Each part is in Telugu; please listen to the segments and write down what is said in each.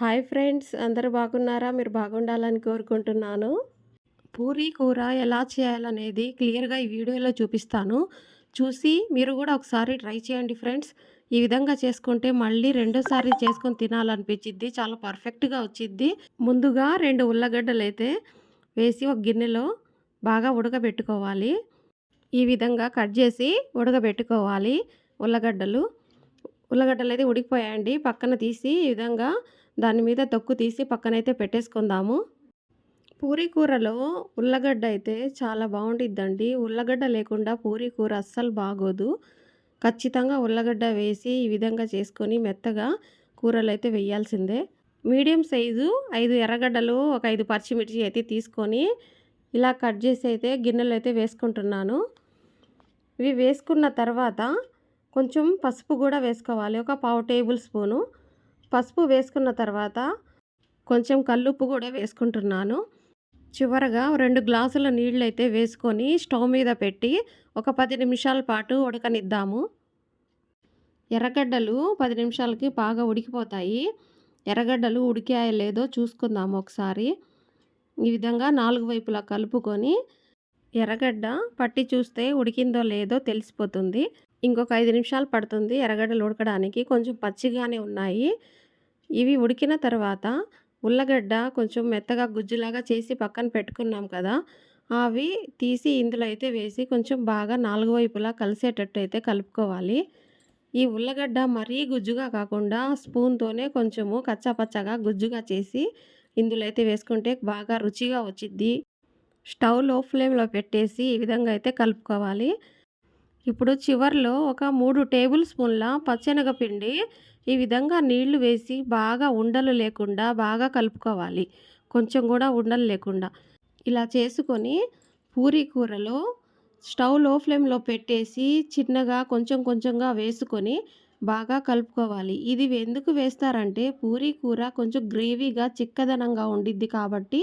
హాయ్ ఫ్రెండ్స్ అందరూ బాగున్నారా? మీరు బాగుండాలని కోరుకుంటున్నాను. పూరీ కూర ఎలా చేయాలనేది క్లియర్గా ఈ వీడియోలో చూపిస్తాను. చూసి మీరు కూడా ఒకసారి ట్రై చేయండి ఫ్రెండ్స్. ఈ విధంగా చేసుకుంటే మళ్ళీ రెండోసారి చేసుకొని తినాలనిపించిద్ది చాలా పర్ఫెక్ట్గా వచ్చిద్ది. ముందుగా రెండు ఉల్లగడ్డలు అయితే వేసి ఒక గిన్నెలో బాగా ఉడకబెట్టుకోవాలి. ఈ విధంగా కట్ చేసి ఉడకబెట్టుకోవాలి ఉల్లగడ్డలు. ఉల్లగడ్డలు అయితే ఉడికిపోయాయండి. పక్కన తీసి ఈ విధంగా దాని మీద తొక్కు తీసి పక్కనైతే పెట్టేసుకుందాము. పూరీ కూరలో ఉల్లగడ్డ అయితే చాలా బాగుంటుందండి ఉల్లగడ్డ లేకుండా పూరీ కూర అస్సలు బాగోదు. ఖచ్చితంగా ఉల్లగడ్డ వేసి ఈ విధంగా చేసుకొని మెత్తగా కూరలు అయితే వేయాల్సిందే. మీడియం సైజు ఐదు ఎర్రగడ్డలు ఒక ఐదు పచ్చిమిర్చి అయితే తీసుకొని ఇలా కట్ చేసి అయితే గిన్నెలు అయితే వేసుకుంటున్నాను. ఇవి వేసుకున్న తర్వాత కొంచెం పసుపు కూడా వేసుకోవాలి. ఒక పావు టేబుల్ స్పూను పసుపు వేసుకున్న తర్వాత కొంచెం కల్లుప్పు కూడా వేసుకుంటున్నాను. చివరగా రెండు గ్లాసుల నీళ్ళు అయితే వేసుకొని స్టవ్ మీద పెట్టి ఒక పది నిమిషాల పాటు ఉడకనిద్దాము. ఎర్రగడ్డలు పది నిమిషాలకి బాగా ఉడికిపోతాయి. ఎర్రగడ్డలు ఉడికాయో లేదో చూసుకుందాము ఒకసారి. ఈ విధంగా నాలుగు వైపులా కలుపుకొని ఎర్రగడ్డ పట్టి చూస్తే ఉడికిందో లేదో తెలిసిపోతుంది. ఇంకొక ఐదు నిమిషాలు పడుతుంది ఎర్రగడ్డలు ఉడకడానికి కొంచెం పచ్చిగానే ఉన్నాయి. ఇవి ఉడికిన తర్వాత ఉల్లగడ్డ కొంచెం మెత్తగా గుజ్జులాగా చేసి పక్కన పెట్టుకున్నాం కదా. అవి తీసి ఇందులో అయితే వేసి కొంచెం బాగా నాలుగు వైపులా కలిసేటట్టు అయితే కలుపుకోవాలి. ఈ ఉల్లగడ్డ మరీ గుజ్జుగా కాకుండా స్పూన్తోనే కొంచెము కచ్చాపచ్చగా గుజ్జుగా చేసి ఇందులో అయితే వేసుకుంటే బాగా రుచిగా వచ్చిద్ది. స్టవ్లో ఫ్లేమ్లో పెట్టేసి ఈ విధంగా అయితే కలుపుకోవాలి. ఇప్పుడు చివర్లో ఒక మూడు టేబుల్ స్పూన్ల పచ్చెనగపిండి ఈ విధంగా నీళ్ళు వేసి బాగా ఉండలు లేకుండా బాగా కలుపుకోవాలి. కొంచెం కూడా ఉండలు లేకుండా. ఇలా చేసుకొని పూరీ కూరలో స్టవ్లో ఫ్లేమ్లో పెట్టేసి చిన్నగా కొంచెం కొంచెంగా వేసుకొని బాగా కలుపుకోవాలి. ఇది ఎందుకు వేస్తారంటే పూరీ కూర కొంచెం గ్రేవీగా చిక్కదనంగా ఉండిద్ది కాబట్టి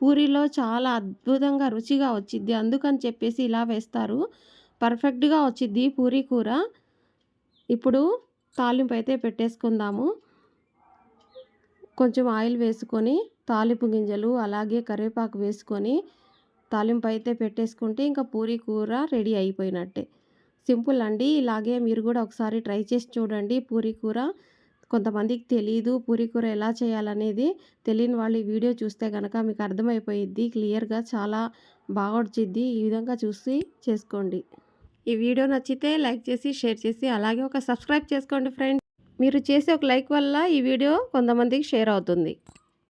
పూరీలో చాలా అద్భుతంగా రుచిగా వచ్చిద్ది. అందుకని చెప్పేసి ఇలా వేస్తారు. పర్ఫెక్ట్గా వచ్చిద్ది పూరీ కూర. ఇప్పుడు తాలింపు అయితే పెట్టేసుకుందాము. కొంచెం ఆయిల్ వేసుకొని తాలింపు గింజలు అలాగే కరివేపాకు వేసుకొని తాలింపు అయితే పెట్టేసుకుంటే ఇంకా పూరీ కూర రెడీ అయిపోయినట్టే. సింపుల్ అండి. ఇలాగే మీరు కూడా ఒకసారి ట్రై చేసి చూడండి పూరీ కూర. కొంతమందికి తెలియదు పూరీ కూర ఎలా చేయాలనేది. తెలియని వాళ్ళు ఈ వీడియో చూస్తే కనుక మీకు అర్థమైపోయిద్ది క్లియర్గా చాలా బాగా వచ్చిద్ది. ఈ విధంగా చూసి చేసుకోండి. ఈ వీడియో నచ్చితే లైక్ చేసి షేర్ చేసి అలాగే ఒక సబ్స్క్రైబ్ చేసుకోండి ఫ్రెండ్స్. మీరు చేసే ఒక లైక్ వల్ల ఈ వీడియో కొంతమందికి షేర్ అవుతుంది.